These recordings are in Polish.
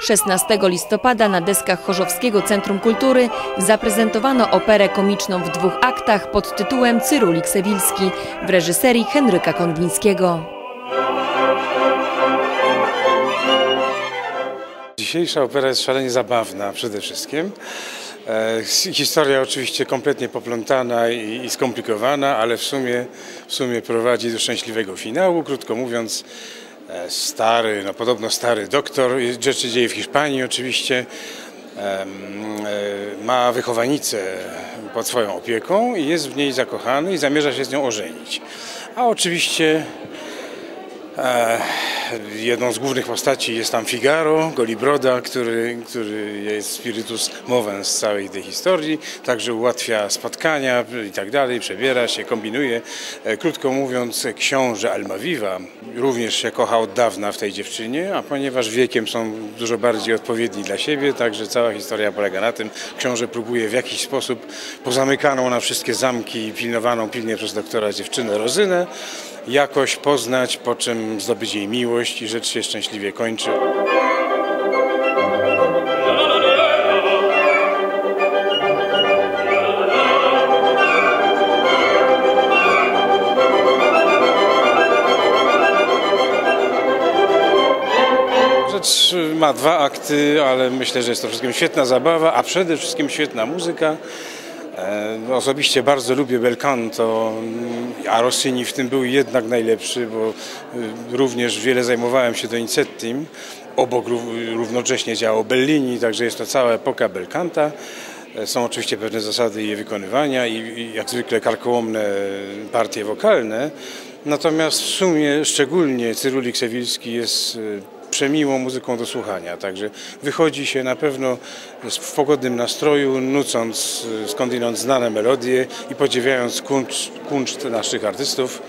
16 listopada na deskach Chorzowskiego Centrum Kultury zaprezentowano operę komiczną w dwóch aktach pod tytułem Cyrulik Sewilski w reżyserii Henryka Konwińskiego. Dzisiejsza opera jest szalenie zabawna przede wszystkim. E, Historia oczywiście kompletnie poplątana i, skomplikowana, ale w sumie, w sumie prowadzi do szczęśliwego finału. Krótko mówiąc, stary, no podobno stary doktor, rzeczy dzieje w Hiszpanii oczywiście, em, e, ma wychowanicę pod swoją opieką i jest w niej zakochany i zamierza się z nią ożenić. A oczywiście E, Jedną z głównych postaci jest tam Figaro, Golibroda, który, który jest spiritus movens z całej tej historii, także ułatwia spotkania i tak dalej, przebiera się, kombinuje. E, Krótko mówiąc, książę Almaviva również się kocha od dawna w tej dziewczynie, a ponieważ wiekiem są dużo bardziej odpowiedni dla siebie, także cała historia polega na tym, książę próbuje w jakiś sposób pozamykaną na wszystkie zamki i pilnowaną pilnie przez doktora dziewczynę Rozynę, jakoś poznać, po czym zdobyć jej miłość i rzecz się szczęśliwie kończy. Rzecz ma dwa akty, ale myślę, że jest to wszystkim świetna zabawa, a przede wszystkim świetna muzyka. E, no, Osobiście bardzo lubię bel canto, mm, a Rossini w tym był jednak najlepszy, bo y, również wiele zajmowałem się Donizettim. Obok rów- równocześnie działał Bellini, także jest to cała epoka bel canta. E, Są oczywiście pewne zasady jej wykonywania i, i jak zwykle karkołomne partie wokalne. Natomiast w sumie szczególnie Cyrulik Sewilski jest y, przemiłą muzyką do słuchania. Także wychodzi się na pewno w pogodnym nastroju, nucąc y, skądinąd znane melodie i podziwiając kunszt, kunszt naszych artystów.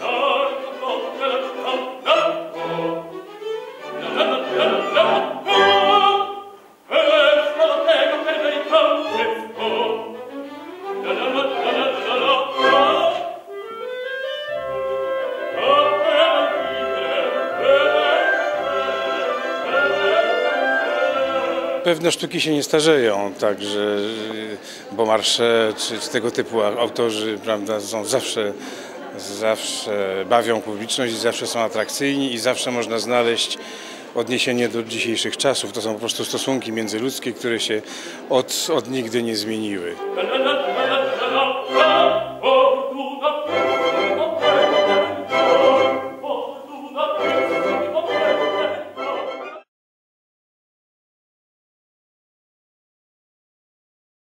Pewne sztuki się nie starzeją, także y, Beaumarchais czy, czy tego typu autorzy prawda, są zawsze, zawsze bawią publiczność i zawsze są atrakcyjni i zawsze można znaleźć odniesienie do dzisiejszych czasów. To są po prostu stosunki międzyludzkie, które się od, od nigdy nie zmieniły.